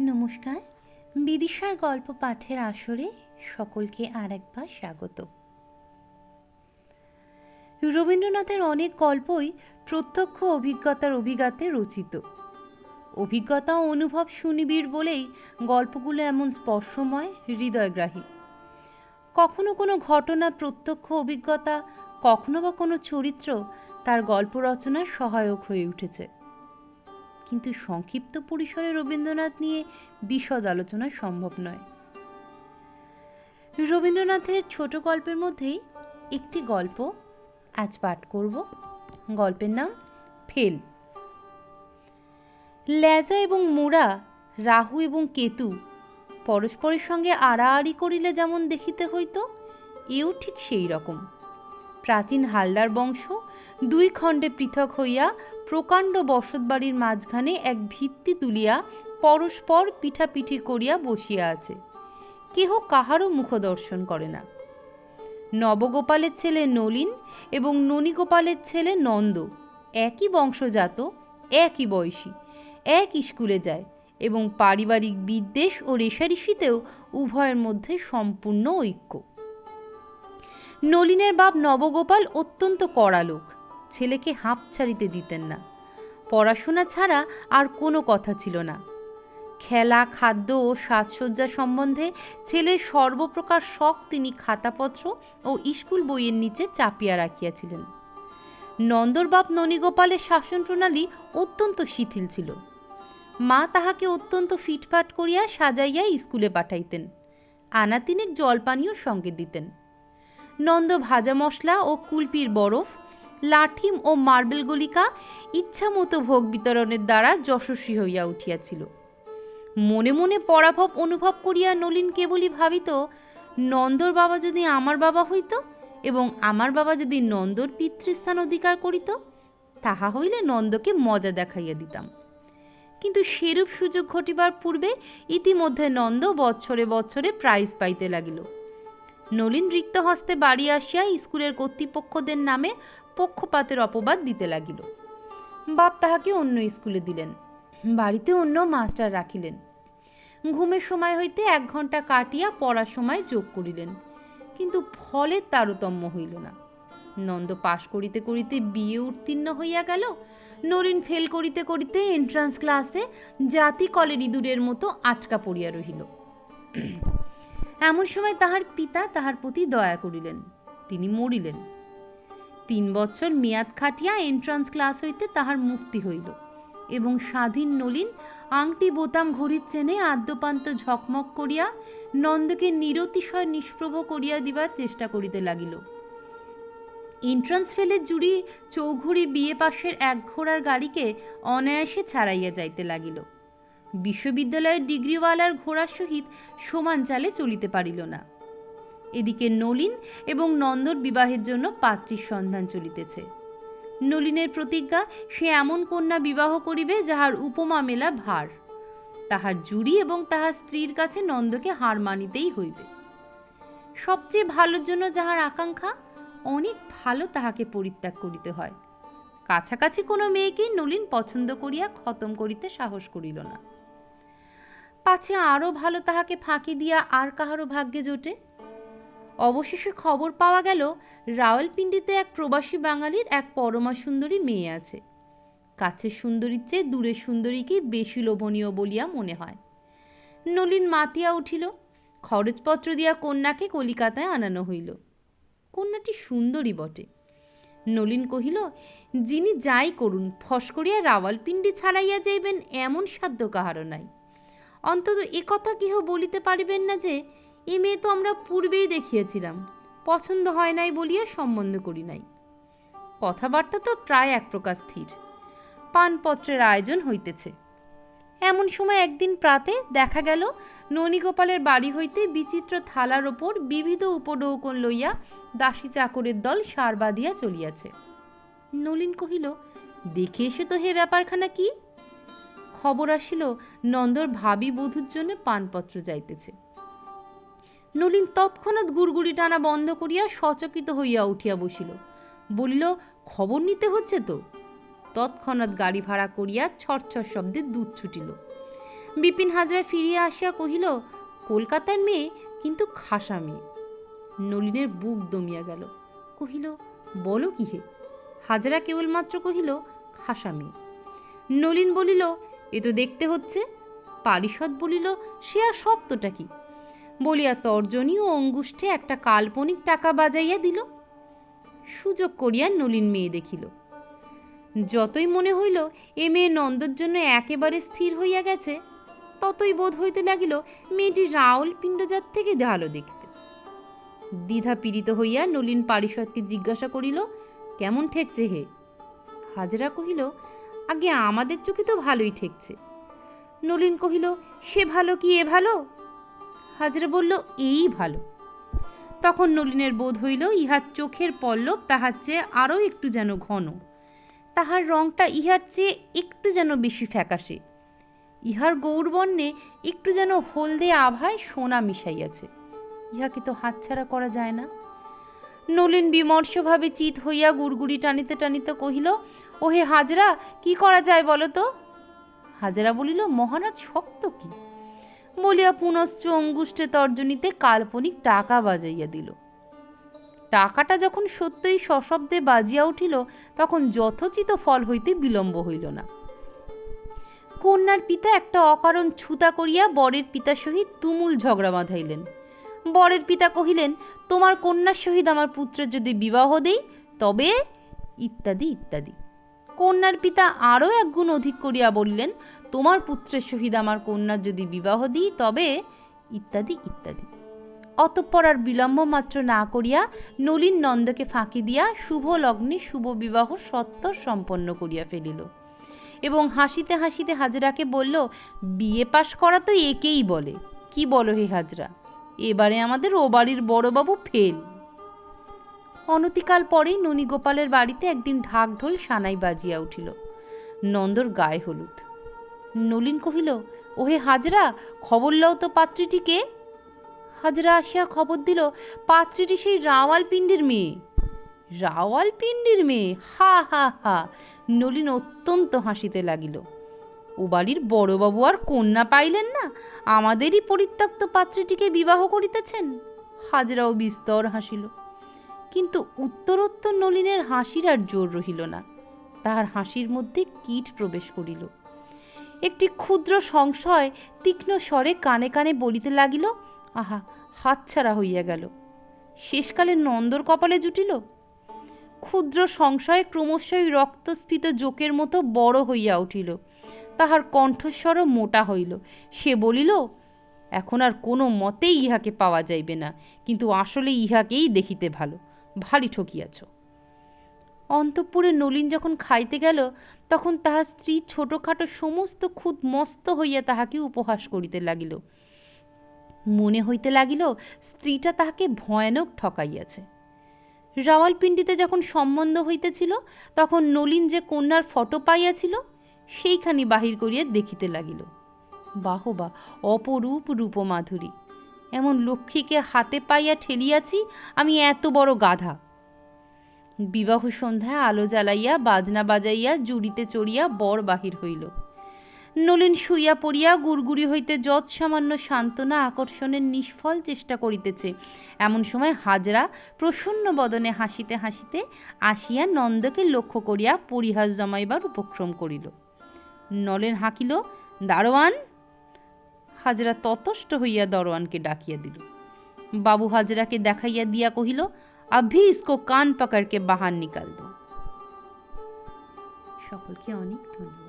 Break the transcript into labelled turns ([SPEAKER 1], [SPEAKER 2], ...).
[SPEAKER 1] নমস্কার। বিদিশার গল্প পাঠের আসরে সকলকে আর একবার স্বাগত। রবীন্দ্রনাথের অনেক গল্পই প্রত্যক্ষ অভিজ্ঞতার অভিজ্ঞাতে রচিত। অভিজ্ঞতা অনুভব সুনিবিড় বলেই গল্পগুলো এমন স্পর্শময়, হৃদয়গ্রাহী। কখনো কোনো ঘটনা প্রত্যক্ষ অভিজ্ঞতা, কখনো বা কোনো চরিত্র তার গল্প রচনার সহায়ক হয়ে উঠেছে। কিন্তু সংক্ষিপ্ত পরিসরে রবীন্দ্রনাথ নিয়ে বিশদ আলোচনা সম্ভব নয়। রবীন্দ্রনাথের ছোট গল্পের মধ্যেই একটি গল্প আজ পাঠ করব। গল্পের নাম ফেল। লেজা এবং মোড়া রাহু এবং কেতু পরস্পরের সঙ্গে আড়াআড়ি করিলে যেমন দেখিতে হইত, এও ঠিক সেই রকম প্রাচীন হালদার বংশ, দুই খণ্ডে পৃথক হইয়া প্রকাণ্ড বসতবাড়ির মাঝখানে এক ভিত্তি তুলিয়া পরস্পর পিঠাপিঠি করিয়া বসিয়া আছে। কেহ কাহারও মুখ দর্শন করে না। নবগোপালের ছেলে নলিন এবং ননীগোপালের ছেলে নন্দ একই বংশজাত, একই বয়সী, এক স্কুলে যায় এবং পারিবারিক বিদ্বেষ ও রেশারেশিতেও উভয়ের মধ্যে সম্পূর্ণ ঐক্য। নলিনের বাপ নবগোপাল অত্যন্ত কড়া লোক। ছেলেকে হাঁপ ছাড়িতে দিতেন না। পড়াশোনা ছাড়া আর কোনো কথা ছিল না। খেলা, খাদ্য ও সাজসজ্জা সম্বন্ধে ছেলের সর্বপ্রকার শখ তিনি খাতাপত্র ও স্কুল বইয়ের নিচে চাপিয়া রাখিয়াছিলেন। নন্দর বাপ ননীগোপালের শাসন প্রণালী অত্যন্ত শিথিল ছিল। মা তাহাকে অত্যন্ত ফিটফাট করিয়া সাজাইয়া স্কুলে পাঠাইতেন। আনা তিনেক জলপানীয় সঙ্গে দিতেন। নন্দ ভাজা মশলা ও কুলপির বরফ, লাঠিম ও মার্বেল গলিকা ইচ্ছামতো ভোগ বিতরণের দ্বারা যশস্বী হইয়া উঠিয়াছিল। মনে মনে পরাভব অনুভব করিয়া নলিন কেবলই ভাবিত, নন্দর বাবা যদি আমার বাবা হইত এবং আমার বাবা যদি নন্দর পিতৃস্থান অধিকার করিত, তাহা হইলে নন্দকে মজা দেখাইয়া দিতাম। কিন্তু সেরূপ সুযোগ ঘটিবার পূর্বে ইতিমধ্যে নন্দ বৎসরে বৎসরে প্রাইজ পাইতে লাগিল। নলিন রিক্ত হস্তে বাড়ি আসিয়া স্কুলের কর্তৃপক্ষদের নামে পক্ষপাতের অপবাদ দিতে লাগিল। বাপ তাহাকে অন্য স্কুলে দিলেন। বাড়িতে অন্য মাস্টার রাখিলেন। ঘুমের সময় হইতে এক ঘণ্টা কাটিয়া পড়ার সময় যোগ করিলেন। কিন্তু ফলে তারতম্য হইল না। নন্দ পাশ করিতে করিতে বিয়ে উত্তীর্ণ হইয়া গেল। নরিন ফেল করিতে করিতে এন্ট্রান্স ক্লাসে জাতি কলের ইঁদুরের মতো আটকা পড়িয়া রহিল। এমন সময় তাহার পিতা তাহার প্রতি দয়া করিলেন। তিনি মরিলেন। তিন বছর মেয়াদ খাটিয়া এন্ট্রান্স ক্লাস হইতে তাহার মুক্তি হইল এবং স্বাধীন নলিন আংটি বোতাম ঘড়ির চেনে আদ্যপান্ত ঝকমক করিয়া নন্দকে নিরতিশয় নিষ্প্রভ করিয়া দিবার চেষ্টা করিতে লাগিল। এন্ট্রান্স ফেলের জুড়ি চৌঘুড়ি বিয়ে পাশের এক ঘোড়ার গাড়িকে অনায়াসে ছাড়াইয়া যাইতে লাগিল। বিশ্ববিদ্যালয়ের ডিগ্রিওয়ালার ঘোড়ার সহিত সমান চালে চলিতে পারিল না। এদিকে নলিন এবং নন্দর বিবাহের জন্য পাত্রীর সন্ধান চলিতেছে। নলিনের প্রতিজ্ঞা, সে এমন কন্যা বিবাহ করিবে যাহার উপমা মেলা ভার। তাহার জুড়ি এবং তাহার স্ত্রীর কাছে নন্দকে হার মানিতেই হইবে। সবচেয়ে ভালোর জন্য যাহার আকাঙ্ক্ষা, অনেক ভালো তাহাকে পরিত্যাগ করিতে হয়। কাছাকাছি কোনো মেয়েকেই নলিন পছন্দ করিয়া খতম করিতে সাহস করিল না। পাছে আরও ভালো তাহাকে ফাঁকি দিয়া আর কাহারও ভাগ্যে জোটে? অবশেষে খবর পাওয়া গেল রাওয়ালপিন্ডিতে এক প্রবাসী বাঙালির এক পরমা সুন্দরী মেয়ে আছে। কাছের সুন্দরীর চেয়ে দূরের সুন্দরীকেই বেশি লোভনীয় বলিয়া মনে হয়। নলিন মাতিয়া উঠিল, খরচপত্র দিয়া কন্যাকে কলিকাতায় আনানো হইল। কন্যাটি সুন্দরী বটে। নলিন কহিল, যিনি যাই করুন, ফস করিয়া রাওয়ালপিন্ডি ছাড়াইয়া যাইবেন এমন সাধ্য কাহারও নাই। অন্তত একথা কেহ বলিতে পারিবেন না যে, এ মেয়ে তো আমরা পূর্বেই দেখিয়েছিলাম, পছন্দ হয় নাই বলিয়া সম্বন্ধ করি নাই। কথাবার্তা তো প্রায় এক প্রকার স্থির। পানপত্রের আয়োজন হইতেছে। এমন সময় একদিন প্রাতে দেখা গেল, ননীগোপালের বাড়ি হইতে বিচিত্র থালার ওপর বিবিধ উপডৌকন লইয়া দাসী চাকরের দল সার বাঁধিয়া চলিয়াছে। নলিন কহিল, দেখে এসে তো হে ব্যাপারখানা কি? খবর আসিল, নন্দর ভাবি বধূর জন্য পানপত্র যাইতেছে। নলিন তৎক্ষণাৎ গুড়গুড়ি টানা বন্ধ করিয়া সচকিত হইয়া উঠিয়া বসিল। বলিল, খবর নিতে হচ্ছে তো? তৎক্ষণাৎ গাড়ি ভাড়া করিয়া ছটছট শব্দে দুধ ছুটিল। বিপিন হাজরা ফিরিয়া আসিয়া কহিল, কলকাতার মেয়ে, কিন্তু খাসা মেয়ে। নলিনের বুক দমিয়া গেল। কহিল, বলো কি হে? হাজরা কেবলমাত্র কহিল, খাসা মেয়ে। নলিন বলিল এ তো দেখতে হচ্ছে। পারিষদ বলিল, সে আর সত্যটা কি? বলিয়া তর্জনী ও অঙ্গুষ্ঠে একটা কাল্পনিক টাকা বাজাইয়া দিল। সুযোগ করিয়া নলিন মেয়ে দেখিল। যতই মনে হইল, এ মেয়ে নন্দর জন্য একেবারে স্থির হইয়া গেছে, ততই বোধ হইতে লাগিল, মেয়েটি রাউল পিণ্ডজাত থেকে ভালো দেখতে। দ্বিধা পীড়িত হইয়া নলিন পারিষদকে জিজ্ঞাসা করিল, কেমন ঠেকছে হে? হাজরা কহিল আগে আমাদের চোখে তো ভালোই ঠেকছে। নলিন কহিল, সে ভালো কি এ ভালো? হাজরা বলল, এই ভালো। তখন নলিনের বোধ হইল, ইহার চোখের পল্লব তাহার চেয়ে আরও একটু যেন ঘন। তাহার রংটা ইহার চেয়ে একটু যেন বেশি ফ্যাকাশে। ইহার গৌরবর্ণে একটু যেন হলদে আভায় সোনা মিশাইয়াছে। ইহাকে তো হাতছাড়া করা যায় না। নলিন বিমর্ষভাবে চিত হইয়া গুড়গুড়ি টানিতে টানিতে কহিল ওহে হাজরা, কি করা যায় বলো তো? হাজরা বলিল, মহারাজ শক্ত কি? বলিয়া পুনশ্চ অঙ্গুষ্ঠে তর্জনীতে কাল্পনিক টাকা বাজাইয়া দিল। টাকাটা যখন সত্যই সশব্দে বাজিয়া উঠিল, তখন যথোচিত ফল হইতে বিলম্ব হইল না। কন্যার পিতা একটা অকারণ ছুতা করিয়া বরের পিতার সহিত তুমুল ঝগড়া বাঁধাইলেন। বরের পিতা কহিলেন, তোমার কন্যার সহিত আমার পুত্রের যদি বিবাহ দেই, তবে ইত্যাদি ইত্যাদি। কন্যার পিতা আরও এক গুণ অধিক করিয়া বললেন, তোমার পুত্রের সহিত আমার কন্যার যদি বিবাহ দিই, তবে ইত্যাদি ইত্যাদি। অতঃপর আর বিলম্ব মাত্র না করিয়া নলিন নন্দকে ফাঁকি দিয়া শুভ লগ্নে শুভ বিবাহ সত্তর সম্পন্ন করিয়া ফেলিল। এবং হাসিতে হাসিতে হাজরাকে বলল, বিয়ে পাশ করা তো একেই বলে। কি বলো হে হাজরা? এবারে আমাদের ও বাড়ির বড়বাবু ফেল। অনতিকাল পরেই ননীগোপালের বাড়িতে একদিন ঢাক ঢোল সানাই বাজিয়া উঠিল। নন্দর গায়ে হলুদ। নলিন কহিল, ওহে হাজরা, খবর লও তো পাত্রীটিকে হাজরা আসিয়া খবর দিল, পাত্রীটি সেই রাওয়ালপিণ্ডির মেয়ে। রাওয়ালপিণ্ডির মেয়ে? হা হা হা! নলিন অত্যন্ত হাসিতে লাগিল। ও বাড়ির বড়বাবু আর কন্যা পাইলেন না? আমাদেরই পরিত্যক্ত পাত্রীটিকে বিবাহ করিতেছেন? হাজরাও বিস্তর হাসিল। কিন্তু উত্তরোত্তর নলিনের হাসির আর জোর রহিল না। তাহার হাসির মধ্যে কীট প্রবেশ করিল। একটি ক্ষুদ্র সংশয় তীক্ষ্ণ স্বরে কানে কানে বলিতে লাগিল, আহা, হাতছাড়া হইয়া গেল। শেষকালে নন্দর কপালে জুটিল? ক্ষুদ্র সংশয় ক্রমশই রক্তস্ফীত জোকের মতো বড় হইয়া উঠিল। তাহার কণ্ঠস্বরও মোটা হইল। সে বলিল, এখন আর কোনো মতেই ইহাকে পাওয়া যাইবে না, কিন্তু আসলে ইহাকেই দেখিতে ভালো। ভারী ঠকিয়াছ। অন্তঃপুরে নলিন যখন খাইতে গেল, তখন তাহার স্ত্রী ছোটখাটো সমস্ত খুদ মস্ত হইয়া তাহাকে উপহাস করিতে লাগিল। মনে হইতে লাগিল, স্ত্রীটা তাহাকে ভয়ানক ঠকাইয়াছে। রাওয়ালপিন্ডিতে যখন সম্বন্ধ হইতেছিল, তখন নলিন যে কন্যার ফটো পাইয়াছিল, সেইখানি বাহির করিয়া দেখিতে লাগিল। বাহবা, অপরূপ রূপমাধুরী। এমন লক্ষ্মীকে হাতে পাইয়া ঠেলিয়াছি, আমি এত বড় গাধা। বিবাহ সন্ধ্যায় আলো জ্বালাইয়া, বাজনা বাজাইয়া, জুড়িতে চড়িয়া বর বাহির হইল। নলিন শুইয়া পড়িয়া গুড়গুড়ি হইতে যৎ সামান্য সান্ত্বনা আকর্ষণের নিষ্ফল চেষ্টা করিতেছে। এমন সময় হাজরা প্রসন্ন বদনে হাসিতে হাসিতে আসিয়া নন্দকে লক্ষ্য করিয়া পরিহাস জমাইবার উপক্রম করিল। নলেন হাঁকিল, দারোয়ান হাজরা ততষ্ট হইয়া দরোয়ানকে ডাকিয়া দিল। বাবু হাজরাকে দেখাইয়া দিয়া কহিল আভিসকো কান পাকারকে বাহান নিকাল দো। সকলকে অনেক ধন্যবাদ।